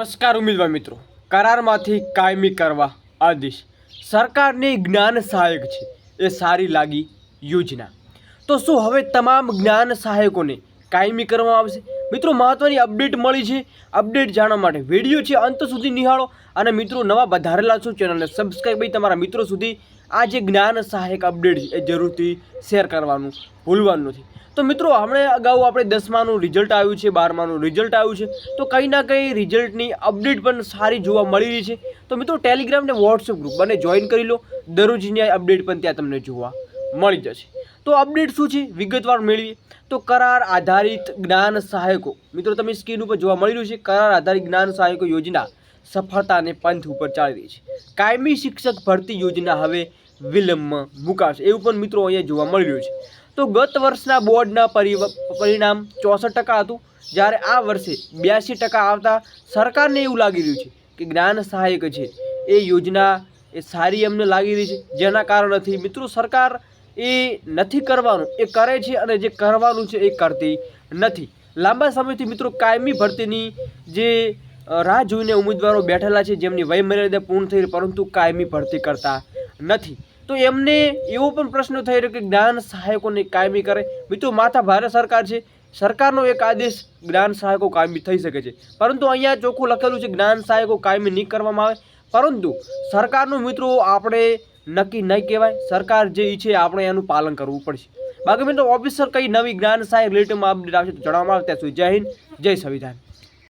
નમસ્કાર ઉમેદવાર મિત્રો. કરારમાંથી કાયમી કરવા આદેશ. સરકારની જ્ઞાન સહાયક છે. એ સારી લાગી યોજના. તો શું હવે તમામ જ્ઞાન સહાયકોને કાયમી કરવામાં આવશે? મિત્રો મહત્ત્વની અપડેટ મળી છે. અપડેટ જાણવા માટે વીડિયો છે અંત સુધી નિહાળો. અને મિત્રો, નવા વધારેલા છો ચેનલને સબસ્ક્રાઈબ કરી તમારા મિત્રો સુધી આ જે જ્ઞાન સહાયક અપડેટ છે એ જરૂરથી શેર કરવાનું ભૂલવાનું નથી. તો મિત્રો, હમણાં અગાઉ આપણે દસમાનું રિઝલ્ટ આવ્યું છે, બારમાનું રિઝલ્ટ આવ્યું છે, તો કંઈ ના કંઈ રિઝલ્ટની અપડેટ પણ સારી જોવા મળી રહી છે. તો મિત્રો ટેલિગ્રામ ને વોટ્સઅપ ગ્રુપ બંને જોઈન કરી લો. દરરોજની અપડેટ પણ ત્યાં તમને જોવા મળી જશે. તો અપડેટ શું છે? વિગતવાર મેળવીએ. તો કરાર આધારિત જ્ઞાન સહાયકો. મિત્રો, તમે સ્ક્રીન ઉપર જોવા મળી રહ્યું છે, કરાર આધારિત જ્ઞાન સહાયકો યોજના. સફળતાને પંથ ઉપર ચાલી રહી છે. કાયમી શિક્ષક ભરતી યોજના હવે વિલંબમાં મુકાશે. એવું પણ મિત્રો અહીંયા જોવા મળી રહ્યું છે. તો ગત વર્ષના બોર્ડના પરિણામ ચોસઠ ટકા હતું. જ્યારે આ વર્ષે બ્યાસી ટકા આવતા સરકારને એવું લાગી રહ્યું છે કે જ્ઞાન સહાયક છે. એ યોજના એ સારી એમને લાગી રહી છે. જેના કારણથી મિત્રો સરકાર એ નથી કરવાનું. એ કરે છે અને જે કરવાનું છે એ કરતી નથી. લાંબા સમયથી મિત્રો કાયમી ભરતીની જે રાહ જોઈને ઉમેદવારો બેઠેલા છે, જેમની વય મર્યાદા પૂર્ણ થઈ પરંતુ કાયમી ભરતી કરતા નથી. તો એમને એવો પણ પ્રશ્ન થઈ રહ્યો કે જ્ઞાન સહાયકોને કાયમી કરે. મિત્રો, માથા ભારે સરકાર છે. સરકારનો એક આદેશ જ્ઞાન સહાયકો કાયમી થઈ શકે છે. પરંતુ અહીંયા ચોખ્ખું લખેલું છે, જ્ઞાન સહાયકો કાયમી નહીં કરવામાં આવે. પરંતુ સરકારનું મિત્રો, આપણે નક્કી નહીં કહેવાય. સરકાર જે ઈચ્છે, આપણે એનું પાલન કરવું પડશે. બાકી મિત્રો ઓફિસર કઈ નવી જ્ઞાન સહાય રિલેટેડમાં અપડેટ આવશે તો જણાવવામાં આવે. ત્યાં સુધી જય હિન્દ, જય સંવિધાન.